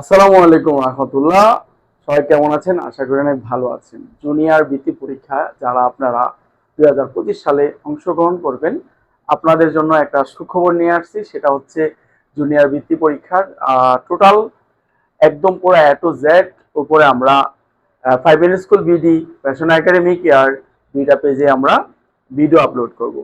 আসসালামু আলাইকুম রহমতুল্লাহ। সবাই কেমন আছেন? আশা করি অনেক ভালো আছেন। জুনিয়র বৃত্তি পরীক্ষা যারা আপনারা দু হাজার পঁচিশ সালে অংশগ্রহণ করবেন, আপনাদের জন্য একটা সুখবর নিয়ে আসছি। সেটা হচ্ছে জুনিয়র বৃত্তি পরীক্ষার টোটাল একদম পুরো এ টু জেড উপরে আমরা five N school BD fashion academic year দুইটা পেজে আমরা ভিডিও আপলোড করব।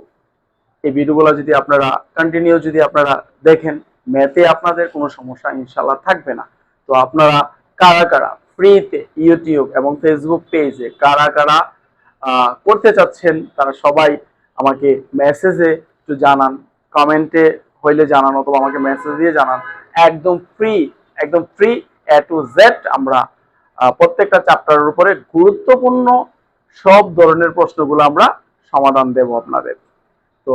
এই ভিডিওগুলো যদি আপনারা কন্টিনিউ যদি আপনারা দেখেন ম্যাথে আপনাদের কোনো সমস্যা ইনশাল্লাহ থাকবে না। তো আপনারা কারা কারা ফ্রিতে ইউটিউব এবং ফেসবুক পেজে কারা কারা করতে চাচ্ছেন, তারা সবাই আমাকে মেসেজে একটু জানান কমেন্টে হইলে জানান অথবা আমাকে মেসেজ দিয়ে জানান। একদম ফ্রি একদম ফ্রি এ টু জেড আমরা প্রত্যেকটা চ্যাপ্টারের উপরে গুরুত্বপূর্ণ সব ধরনের প্রশ্নগুলো আমরা সমাধান দেব আপনাদের। তো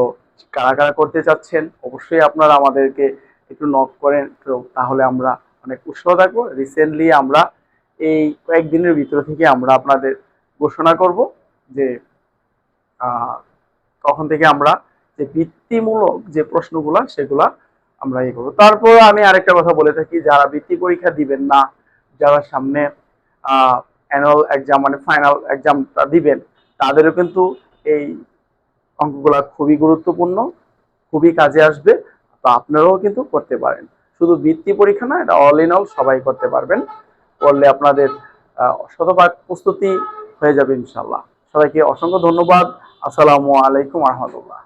কারা কারা করতে চাচ্ছেন, অবশ্যই আপনারা আমাদেরকে একটু নক করেন, তো তাহলে আমরা অনেক উৎসাহ থাকব। রিসেন্টলি আমরা এই কয়েকদিনের ভিতর থেকে আমরা আপনাদের ঘোষণা করব যে তখন থেকে আমরা যে বৃত্তিমূলক যে প্রশ্নগুলা সেগুলা আমরা ইয়ে করব। তারপর আমি আরেকটা কথা বলে থাকি, যারা বৃত্তি পরীক্ষা দিবেন না, যারা সামনে অ্যানুয়াল এক্সাম মানে ফাইনাল এক্সামটা দিবেন, তাদেরও কিন্তু এই অঙ্কগুলা খুবই গুরুত্বপূর্ণ, খুবই কাজে আসবে, তো আপনারাও কিন্তু করতে পারেন। শুধু বৃত্তি পরীক্ষা না, এটা অল ইন অল সবাই করতে পারবেন। করলে আপনাদের শতভাগ প্রস্তুতি হয়ে যাবে ইনশাল্লাহ সবাইকে অসংখ্য ধন্যবাদ। আসসালামু আলাইকুম রহমতুল্লাহ।